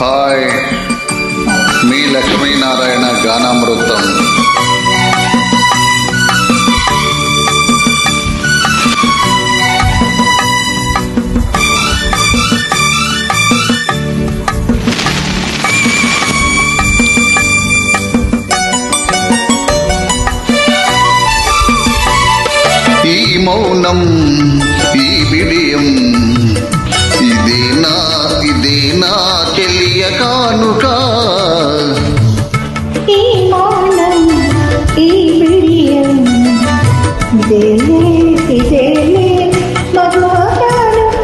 Hi. మీ లక్ష్మీనారాయణ గానామృతం. ఈ మౌనం ఈ విడియం ఇది నా కానుక ఈ మౌనం ఈ బిడియం ఇదేలే ఇదేలే మగువ కానుక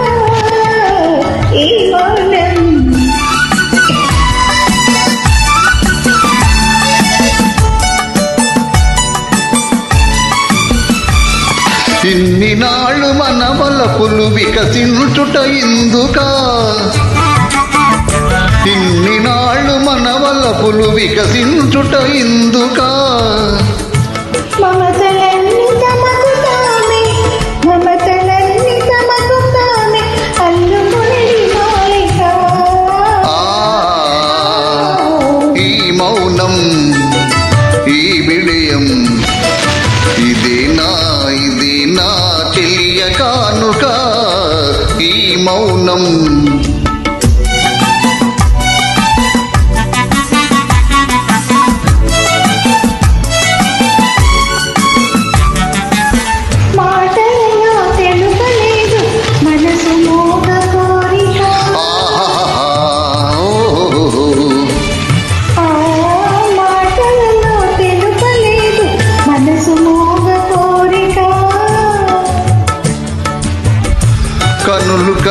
ఈ మౌనం ఇన్ని నాళ్ళు మన వలపులు వికసించుట ఇందుక? ఇన్ని నాళ్ళు మన వలపులు వికసించుట ఇందుక. మౌనం ఈ విడయం ఇది నా ఇది నా చెలియ కానుక ఈ మౌనం.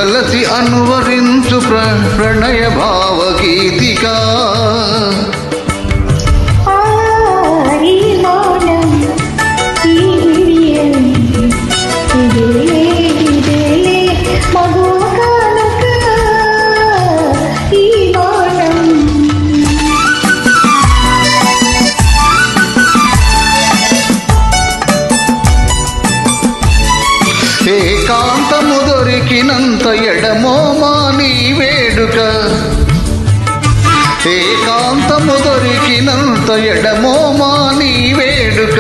కలసి అనువరించు ప్ర- ప్రణయ భావగీతిక ఆ మునిగినంత ఎడమోమా నీ వేడుక. ఏకాంతము దొరికినంత ఎడమోమా నీ వేడుక.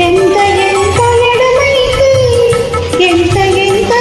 ఎంత ఎంత ఎడమైతే ఎంత ఎంత